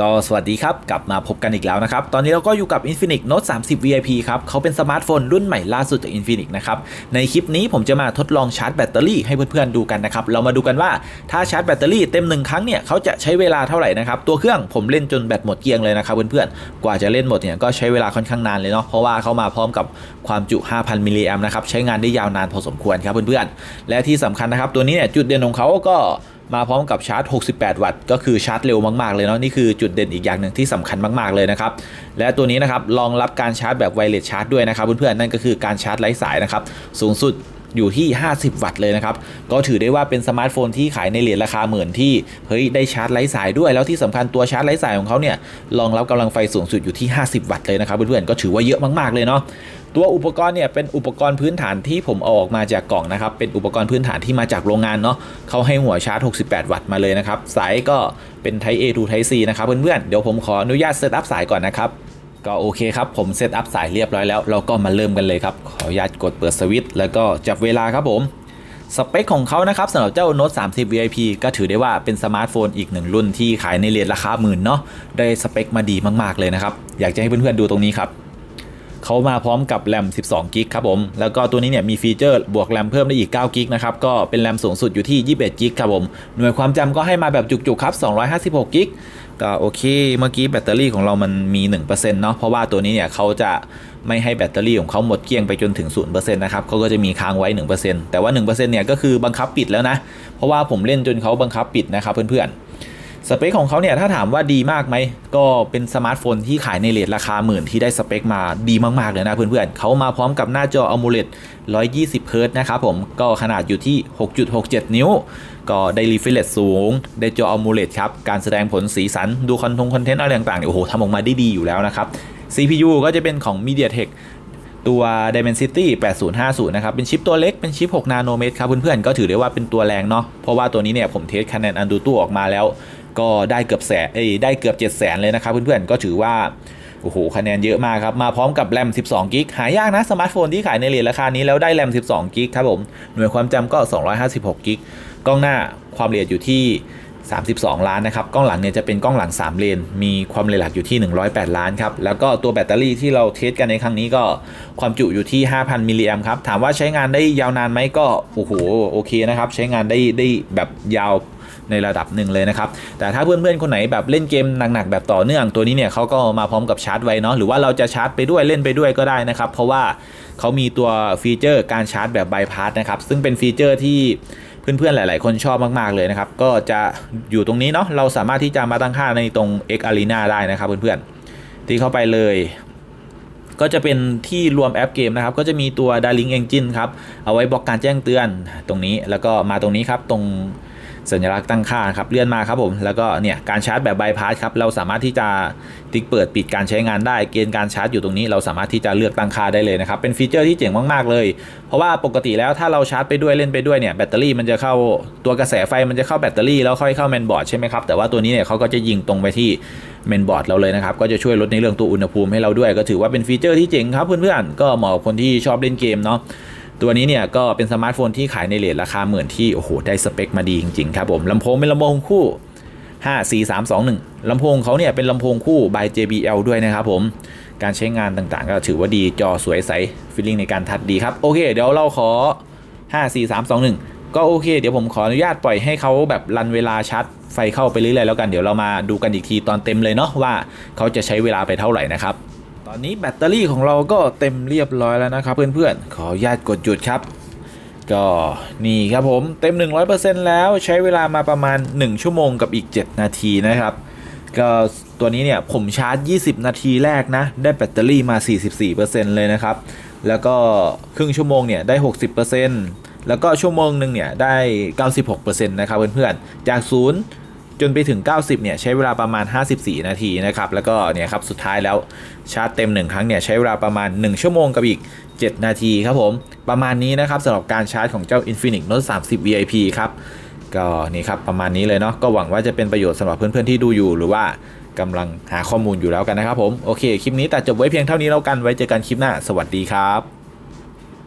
ก็สวัสดีครับ กลับมาพบกันอีกแล้วนะครับ ตอนนี้เราก็อยู่กับ Infinix Note 30 VIP ครับเขาเป็นสมาร์ทโฟนรุ่นใหม่ล่าสุดจาก Infinix นะครับ ในคลิปนี้ผมจะมาทดลองชาร์จแบตเตอรี่ให้เพื่อนๆดูกันนะครับ เรามาดูกันว่าถ้าชาร์จแบตเตอรี่เต็มหนึ่งครั้งเนี่ยเขาจะใช้เวลาเท่าไหร่นะครับ ตัวเครื่องผมเล่นจนแบตหมดเกลี้ยงเลยนะครับเพื่อนๆ กว่าจะเล่นหมดเนี่ยก็ใช้เวลาค่อนข้างนานเลยเนาะ เพราะว่าเขามาพร้อมกับความจุ 5,000 มิลลิแอมป์นะครับ ใช้งานได้ยาวนานพอสมควรครับเพื่อนๆ และที่สำคัญนะครับตัวนี้เนี่ยจุดเด่นของเขาก็ มาพร้อมกับชาร์จ 68 วัตต์ ก็คือชาร์จเร็วมากๆเลยเนาะนี่คือจุดเด่นอีกอย่างหนึ่งที่สำคัญมากๆเลยนะครับ และตัวนี้นะครับรองรับการชาร์จแบบไวเลสชาร์จด้วยนะครับเพื่อนๆนั่นก็คือการชาร์จไร้สายนะครับสูงสุดอยู่ที่ 50 วัตต์เลยนะครับ ก็ถือได้ว่าเป็นสมาร์ทโฟนที่ขายในเหรียญราคาหมื่นที่ เฮ้ย ได้ชาร์จไร้สายด้วย แล้วที่สำคัญตัวชาร์จไร้สายของเขาเนี่ยรองรับกำลังไฟสูงสุดอยู่ที่ 50 วัตต์เลยนะครับเพื่อนๆ ก็ถือว่าเยอะมากๆเลยเนาะ ตัวอุปกรณ์เนี่ยเป็นอุปกรณ์พื้นฐานที่ผมเอาออกมาจากกล่องนะครับ เป็นอุปกรณ์พื้นฐานที่มาจากโรงงานเนาะเขาให้หัวชาร์จ 68 วัตต์มาเลยนะครับ สายก็เป็น Type A to Type C นะครับเพื่อนๆ เดี๋ยวผมขออนุญาตเซตอัพสายก่อนนะครับ ก็โอเคครับ ผมเซตอัพสายเรียบร้อยแล้ว เราก็มาเริ่มกันเลยครับ ขออนุญาตกดเปิดสวิตช์แล้วก็จับเวลาครับผมสเปคของเขานะครับสำหรับเจ้า Note 30 VIP ก็ถือได้ว่าเป็นสมาร์ทโฟนอีกหนึ่งรุ่นที่ขายในเรทราคาหมื่นเนาะได้สเปคมาดีมากๆเลยนะครับ อยากจะให้เพื่อนๆดูตรงนี้ครับ เขามาพร้อมกับแรม 12 กิกครับผม แล้วก็ตัวนี้เนี่ยมีฟีเจอร์บวกแรมเพิ่มได้อีก 9 กิกนะครับ ก็เป็นแรมสูงสุดอยู่ที่ 21 กิกครับผม หน่วยความจำก็ให้มาแบบจุกๆครับ 256 กิก ก็โอเค เมื่อกี้แบตเตอรี่ของเรามันมี 1%เนาะ เพราะว่าตัวนี้เนี่ยเขาจะไม่ให้แบตเตอรี่ของเขาหมดเกลี้ยงไปจนถึง 0%นะครับเขาก็จะมีค้างไว้ 1%แต่ว่า 1%เนี่ยก็คือบังคับปิดแล้วนะ เพราะว่าผมเล่นจนเขาบังคับปิดนะครับเพื่อนๆ สเปคของเขาเนี่ยถ้าถามว่าดีมากไหม ก็เป็นสมาร์ทโฟนที่ขายในเรทราคาหมื่นที่ได้สเปคมาดีมาก ๆ เลยนะเพื่อนๆเขามาพร้อมกับหน้าจอ AMOLED 120 Hz นะครับผมก็ขนาดอยู่ที่ 6.67 นิ้ว ก็ได้รีเฟรชสูง ได้จอ AMOLED ครับ การแสดงผลสีสันดูคอนทงคอนเทนต์อะไรต่างๆเนี่ยโอ้โหทำออกมาได้ดีอยู่แล้วนะครับ CPU ก็จะเป็นของ MediaTek ตัว Dimensity 8050 นะครับ เป็นชิปตัวเล็ก เป็นชิป 6 นาโนเมตรครับ เพื่อนๆ ก็ถือได้ว่าเป็นตัวแรงเนาะ เพราะว่าตัวนี้เนี่ยผมเทสคะแนนอันดูตู้ออกมาแล้ว ก็ได้เกือบแสนเอ้ยได้เกือบ 7 0 0 0 0 เลยนะครับ เพื่อนๆ ก็ถือว่า โอ้โห คะแนนเยอะมากครับ มาพร้อมกับแรม 12 กิก หายากนะ สมาร์ทโฟนที่ขายในเรทราคานี้แล้วได้แรม 12 กิกครับผม หน่วยความจำก็ 256 กิก กล้องหน้าความละเอียดอยู่ที่ 32 ล้านนะครับ กล้องหลังเนี่ยจะเป็นกล้องหลัง 3 เลน มีความละเอียดหลักอยู่ที่ 108 ล้านครับ แล้วก็ตัวแบตเตอรี่ที่เราเทสกันในครั้งนี้ก็ความจุอยู่ที่ 5,000 มิลลิแอมครับ ถามว่าใช้งานได้ยาวนานไหมก็ โอ้โห โอเคนะครับ ใช้งานได้ได้แบบยาวในระดับหนึ่งเลยนะครับ แต่ถ้าเพื่อนๆ คนไหนแบบเล่นเกมหนักๆ แบบต่อเนื่องตัวนี้เนี่ยเขาก็มาพร้อมกับชาร์จไว้เนาะหรือว่าเราจะชาร์จไปด้วยเล่นไปด้วยก็ได้นะครับ เพราะว่าเขามีตัวฟีเจอร์การชาร์จแบบบายพาสนะครับซึ่งเป็นฟีเจอร์ที่ เพื่อนๆหลาย ๆ คนชอบมากๆเลยนะครับ ก็จะอยู่ตรงนี้เนาะเราสามารถที่จะมาตั้งค่าในตรง X Arena ได้นะครับเพื่อนๆที่เข้าไปเลย ก็จะเป็นที่รวมแอปเกมนะครับ ก็จะมีตัว Darling Engine ครับ เอาไว้บล็อกการแจ้งเตือนตรงนี้แล้วก็มาตรงนี้ครับตรง สัญลักษณ์ตั้งค่าครับเลื่อนมาครับผมแล้วก็เนี่ยการชาร์จแบบบายพาสครับเราสามารถที่จะติ๊กเปิดปิดการใช้งานได้เกณฑ์การชาร์จอยู่ตรงนี้เราสามารถที่จะเลือกตั้งค่าได้เลยนะครับเป็นฟีเจอร์ที่เจ๋งมากๆเลย เพราะว่าปกติแล้วถ้าเราชาร์จไปด้วยเล่นไปด้วยเนี่ยแบตเตอรี่มันจะเข้าตัวกระแสไฟมันจะเข้าแบตเตอรี่แล้วค่อยเข้าแมนบอร์ดใช่ไหมครับแต่ว่าตัวนี้เนี่ยเขาก็จะยิงตรงไปที่เมนบอร์ดเราเลยนะครับก็จะช่วยลดในเรื่องตัวอุณหภูมิให้เราด้วย ก็ถือว่าเป็นฟีเจอร์ที่เจ๋งครับเพื่อนๆก็เหมาะกับคนที่ชอบเล่นเกมเนาะ ตัวนี้เนี่ยก็เป็นสมาร์ทโฟนที่ขายในเรทราคาหมื่นที่โอ้โหได้สเปคมาดีจริงๆครับผมลำโพงเป็นลำโพงคู่ 5 4 3 2 1ลำโพงเขาเนี่ยเป็นลำโพงคู่ by JBL ด้วยนะครับผมการใช้งานต่างๆ ก็ถือว่าดีจอสวยใสฟีลลิ่งในการทัดดีครับโอเค เดี๋ยวเราขอ 5 4 3 2 1 ก็โอเค เดี๋ยวผมขออนุญาตปล่อยให้เขาแบบรันเวลาชาร์จไฟเข้าไปเรื่อยๆแล้วกันเดี๋ยวเรามาดูกันอีกทีตอนเต็มเลยเนาะว่าเขาจะใช้เวลาไปเท่าไหร่นะครับ ตอนนี้แบตเตอรี่ของเราก็เต็มเรียบร้อยแล้วนะครับเพื่อนๆ ขออนุญาตกดหยุดครับ ก็นี่ครับผมเต็ม 100%แล้วใช้เวลามาประมาณ 1 ชั่วโมงกับอีก 7 นาทีนะครับ ก็ตัวนี้เนี่ยผมชาร์จ 20 นาทีแรกนะ ได้แบตเตอรี่มา 44%เลยนะครับ แล้วก็ครึ่งชั่วโมงเนี่ยได้ 60%แล้วก็ชั่วโมงหนึ่งเนี่ยได้ 96%นะครับเพื่อนๆ จากศูนย์ จนไปถึง 90 เนี่ยใช้เวลาประมาณ 54 นาทีนะครับ แล้วก็เนี่ยครับสุดท้ายแล้วชาร์จเต็ม 1 ครั้งเนี่ยใช้เวลาประมาณ 1 ชั่วโมงกับอีก 7 นาทีครับผม ประมาณนี้นะครับสำหรับการชาร์จของเจ้า Infinix Note 30 VIP ครับ ก็นี่ครับประมาณนี้เลยเนาะ ก็หวังว่าจะเป็นประโยชน์สำหรับเพื่อนๆที่ดูอยู่หรือว่ากำลังหาข้อมูลอยู่แล้วกันนะครับผม โอเค คลิปนี้ตัดจบไว้เพียงเท่านี้แล้วกัน ไว้เจอกันคลิปหน้า สวัสดีครับ